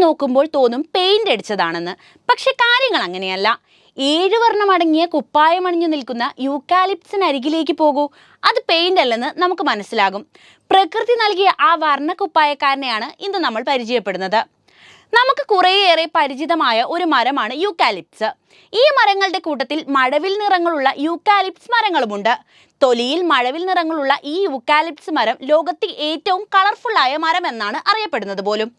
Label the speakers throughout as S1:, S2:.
S1: നോക്കുമ്പോൾ തോന്നും പെയിന്റ് അടിച്ചതാണെന്ന്. പക്ഷെ കാര്യങ്ങൾ അങ്ങനെയല്ല. ഏഴ് വർണം അടങ്ങിയ കുപ്പായമണിഞ്ഞു നിൽക്കുന്ന യൂക്കാലിപ്സിനരികിലേക്ക് പോകൂ. അത് പെയിന്റ് അല്ലെന്ന് നമുക്ക് മനസ്സിലാകും. പ്രകൃതി നൽകിയ ആ വർണ കുപ്പായക്കാരനെയാണ് ഇന്ന് നമ്മൾ പരിചയപ്പെടുന്നത്. നമുക്ക് കുറേയേറെ പരിചിതമായ ഒരു മരമാണ് യൂക്കാലിപ്സ്. ഈ മരങ്ങളുടെ കൂട്ടത്തിൽ മഴവിൽ നിറങ്ങളുള്ള യൂക്കാലിപ്സ് മരങ്ങളുമുണ്ട്. തൊലിയിൽ മഴവിൽ നിറങ്ങളുള്ള ഈ യൂക്കാലിപ്സ് മരം ലോകത്തെ ഏറ്റവും കളർഫുള്ളായ മരം എന്നാണ് അറിയപ്പെടുന്നത് പോലും.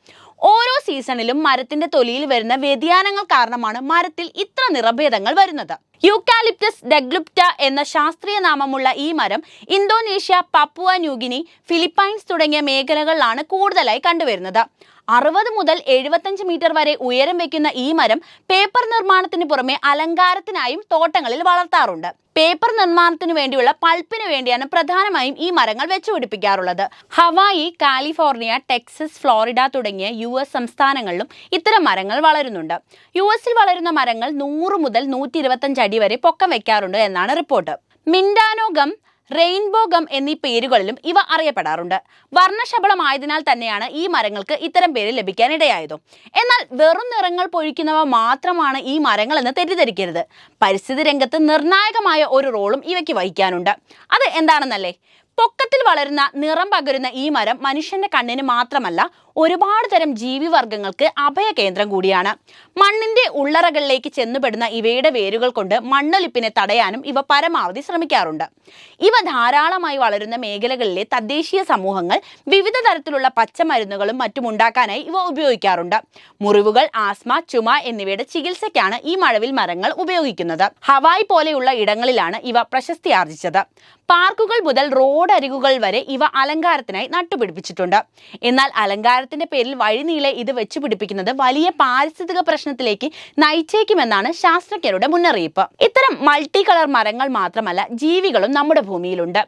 S1: ഓരോ സീസണിലും മരത്തിന്റെ തൊലിയിൽ വരുന്ന വ്യതിയാനങ്ങൾ കാരണമാണ് മരത്തിൽ ഇത്ര നിറഭേദങ്ങൾ വരുന്നത്. യൂക്കാലിപ്റ്റസ് ഡെഗ്ലുപ്റ്റ എന്ന ശാസ്ത്രീയ നാമമുള്ള ഈ മരം ഇന്തോനേഷ്യ പപ്പുവ ന്യൂഗിനി ഫിലിപ്പൈൻസ് തുടങ്ങിയ മേഖലകളിലാണ് കൂടുതലായി കണ്ടുവരുന്നത്. അറുപത് മുതൽ എഴുപത്തഞ്ച് മീറ്റർ വരെ ഉയരം വയ്ക്കുന്ന ഈ മരം പേപ്പർ നിർമ്മാണത്തിന് പുറമെ അലങ്കാരത്തിനായും തോട്ടങ്ങളിൽ വളർത്താറുണ്ട്. പേപ്പർ നിർമ്മാണത്തിന് വേണ്ടിയുള്ള പൾപ്പിന് വേണ്ടിയാണ് പ്രധാനമായും ഈ മരങ്ങൾ വെച്ചുപിടിപ്പിക്കാറുള്ളത്. ഹവായി കാലിഫോർണിയ ടെക്സസ് ഫ്ലോറിഡ തുടങ്ങിയ യു എസ് സംസ്ഥാനങ്ങളിലും ഇത്തരം മരങ്ങൾ വളരുന്നുണ്ട്. യു എസിൽ വളരുന്ന മരങ്ങൾ നൂറ് മുതൽ നൂറ്റി ഇരുപത്തഞ്ച് അടി വരെ പൊക്കം വെക്കാറുണ്ട് എന്നാണ് report. Mindanao gum rainbow gum എന്നീ പേരുകളിലും ഇവ അറിയപ്പെടാറുണ്ട്. വർണശബളമായതിനാൽ തന്നെയാണ് ഈ മരങ്ങൾക്ക് ഇത്തരം പേര് ലഭിക്കാനിടയായതും. എന്നാൽ വെറും നിറങ്ങൾ പൊഴിക്കുന്നവ മാത്രമാണ് ഈ മരങ്ങൾ എന്ന് തെറ്റിദ്ധരിക്കരുത്. പരിസ്ഥിതി രംഗത്ത് നിർണായകമായ ഒരു റോളും ഇവയ്ക്ക് വഹിക്കാനുണ്ട്. അത് എന്താണെന്നല്ലേ? പൊക്കത്തിൽ വളരുന്ന നിറം പകരുന്ന ഈ മരം മനുഷ്യന്റെ കണ്ണിന് മാത്രമല്ല ഒരുപാട് തരം ജീവിവർഗങ്ങൾക്ക് അഭയകേന്ദ്രം കൂടിയാണ്. മണ്ണിന്റെ ഉള്ളറകളിലേക്ക് ചെന്നുപെടുന്ന ഇവയുടെ വേരുകൾ കൊണ്ട് മണ്ണൊലിപ്പിനെ തടയാനും ഇവ പരമാവധി ശ്രമിക്കാറുണ്ട്. ഇവ ധാരാളമായി വളരുന്ന മേഖലകളിലെ തദ്ദേശീയ സമൂഹങ്ങൾ വിവിധ തരത്തിലുള്ള പച്ചമരുന്നുകളും മറ്റും ഉണ്ടാക്കാനായി ഇവ ഉപയോഗിക്കാറുണ്ട്. മുറിവുകൾ ആസ്മ ചുമ എന്നിവയുടെ ചികിത്സയ്ക്കാണ് ഈ മഴവിൽ മരങ്ങൾ ഉപയോഗിക്കുന്നത്. ഹവായ് പോലെയുള്ള ഇടങ്ങളിലാണ് ഇവ പ്രശസ്തി ആർജിച്ചത് പാർക്കുകൾ മുതൽ റോഡ് അരികുകൾ വരെ ഇവ അലങ്കാരത്തിനായി നട്ടുപിടിപ്പിച്ചിട്ടുണ്ട്. എന്നാൽ അലങ്കാരത്തിന്റെ പേരിൽ വഴിനീളെ ഇത് വെച്ചു പിടിപ്പിക്കുന്നത് വലിയ പാരിസ്ഥിതിക പ്രശ്നത്തിലേക്ക് നയിച്ചേക്കുമെന്നാണ് ശാസ്ത്രജ്ഞരുടെ മുന്നറിയിപ്പ്. ഇത്തരം മൾട്ടി കളർ മരങ്ങൾ മാത്രമല്ല ജീവികളും നമ്മുടെ ഭൂമിയിലുണ്ട്.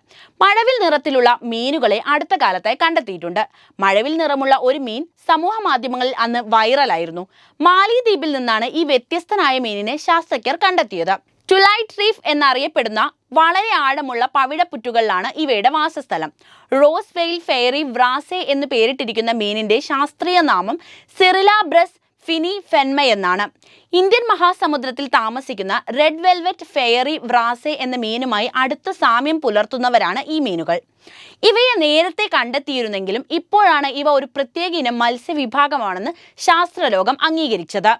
S1: മഴവിൽ നിറത്തിലുള്ള മീനുകളെ അടുത്ത കാലത്തായി കണ്ടെത്തിയിട്ടുണ്ട്. മഴവിൽ നിറമുള്ള ഒരു മീൻ സമൂഹ മാധ്യമങ്ങളിൽ അന്ന് വൈറലായിരുന്നു. മാലിദ്വീപിൽ നിന്നാണ് ഈ വ്യത്യസ്തനായ മീനിനെ ശാസ്ത്രജ്ഞർ കണ്ടെത്തിയത്. ടുലൈറ്റ് റീഫ് എന്നറിയപ്പെടുന്ന വളരെ ആഴമുള്ള പവിഴപ്പുറ്റുകളിലാണ് ഇവയുടെ വാസസ്ഥലം. റോസ് വെയിൽ ഫെയറി വ്രാസെ എന്ന് പേരിട്ടിരിക്കുന്ന മീനിന്റെ ശാസ്ത്രീയ നാമം സിറിലാബ്രസ് ഫിനി ഫെൻമ എന്നാണ്. ഇന്ത്യൻ മഹാസമുദ്രത്തിൽ താമസിക്കുന്ന റെഡ് വെൽവെറ്റ് ഫെയറി വ്രാസെ എന്ന മീനുമായി അടുത്ത സാമ്യം പുലർത്തുന്നവരാണ് ഈ മീനുകൾ. ഇവയെ നേരത്തെ കണ്ടെത്തിയിരുന്നെങ്കിലും ഇപ്പോഴാണ് ഇവ ഒരു പ്രത്യേക ഇനം മത്സ്യവിഭാഗമാണെന്ന് ശാസ്ത്രലോകം അംഗീകരിച്ചത്.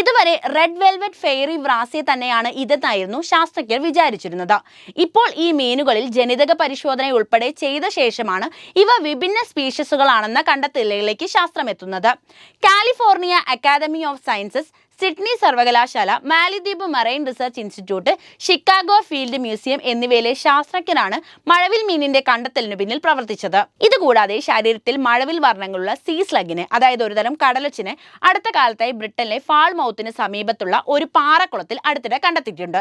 S1: ഇതുവരെ റെഡ് വെൽവെറ്റ് ഫെയറി വ്രാസെ തന്നെയാണ് ഇതെന്നായിരുന്നു ശാസ്ത്രജ്ഞർ വിചാരിച്ചിരുന്നത്. ഇപ്പോൾ ഈ മീനുകളിൽ ജനിതക പരിശോധന ഉൾപ്പെടെ ചെയ്ത ശേഷമാണ് ഇവ വിഭിന്ന സ്പീഷീസുകളാണെന്ന കണ്ടെത്തലിലേക്ക് ശാസ്ത്രമെത്തുന്നത്. California Academy of Sciences Sydney സർവകലാശാല മാലിദ്വീപ് marine research institute Chicago field museum എന്നിവയിലെ ശാസ്ത്രജ്ഞരാണ് മഴവിൽ മീനിന്റെ കണ്ടെത്തലിനു പിന്നിൽ പ്രവർത്തിച്ചത്. ഇതുകൂടാതെ ശരീരത്തിൽ മഴവിൽ വർണങ്ങളുള്ള സീ സ്ലഗിന് അതായത് ഒരുതരം കടലച്ചിനെ അടുത്ത കാലത്തായി ബ്രിട്ടനിലെ ഫാൾ മൗത്തിന് സമീപത്തുള്ള ഒരു പാറക്കുളത്തിൽ അടുത്തിടെ കണ്ടെത്തിയിട്ടുണ്ട്.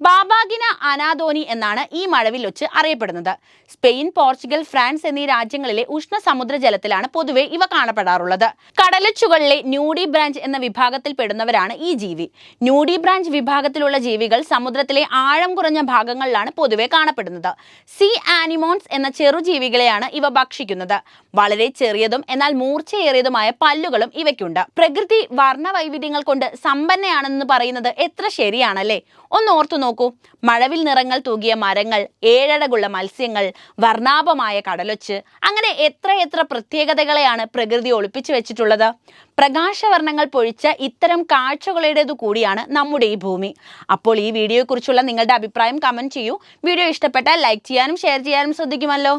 S1: ബാബാഗിന അനാദോനി എന്നാണ് ഈ മഴവിൽ ഒച്ച് അറിയപ്പെടുന്നത്. സ്പെയിൻ പോർച്ചുഗൽ ഫ്രാൻസ് എന്നീ രാജ്യങ്ങളിലെ ഉഷ്ണ സമുദ്ര ജലത്തിലാണ് പൊതുവെ ഇവ കാണപ്പെടാറുള്ളത്. കടലച്ചുകളിലെ ന്യൂഡി ബ്രാഞ്ച് എന്ന വിഭാഗത്തിൽ പെടുന്നവരാണ് ഈ ജീവി. ന്യൂഡി ബ്രാഞ്ച് വിഭാഗത്തിലുള്ള ജീവികൾ സമുദ്രത്തിലെ ആഴം കുറഞ്ഞ ഭാഗങ്ങളിലാണ് പൊതുവെ കാണപ്പെടുന്നത്. സീ ആനിമോൺസ് എന്ന ചെറുജീവികളെയാണ് ഇവ ഭക്ഷിക്കുന്നത്. വളരെ ചെറിയതും എന്നാൽ മൂർച്ചയേറിയതുമായ പല്ലുകളും ഇവയ്ക്കുണ്ട്. പ്രകൃതി വർണ വൈവിധ്യങ്ങൾ കൊണ്ട് സമ്പന്നയാണെന്ന് പറയുന്നത് എത്ര ശരിയാണല്ലേ? ഒന്ന് ഓർത്തു നോക്കൂ. മഴവിൽ നിറങ്ങൾ തൂകിയ മരങ്ങൾ ഏഴടകുള്ള മത്സ്യങ്ങൾ വർണാഭമായ കടലൊച്ച് അങ്ങനെ എത്ര എത്ര പ്രത്യേകതകളെയാണ് പ്രകൃതി ഒളിപ്പിച്ചു വെച്ചിട്ടുള്ളത്? പ്രകാശവർണങ്ങൾ പൊഴിച്ച ഇത്തരം കാഴ്ചകളുടേതു കൂടിയാണ് നമ്മുടെ ഈ ഭൂമി. അപ്പോൾ ഈ വീഡിയോയെക്കുറിച്ചുള്ള നിങ്ങളുടെ അഭിപ്രായം കമന്റ് ചെയ്യൂ. വീഡിയോ ഇഷ്ടപ്പെട്ടാൽ ലൈക്ക് ചെയ്യാനും ഷെയർ ചെയ്യാനും ശ്രദ്ധിക്കുമല്ലോ.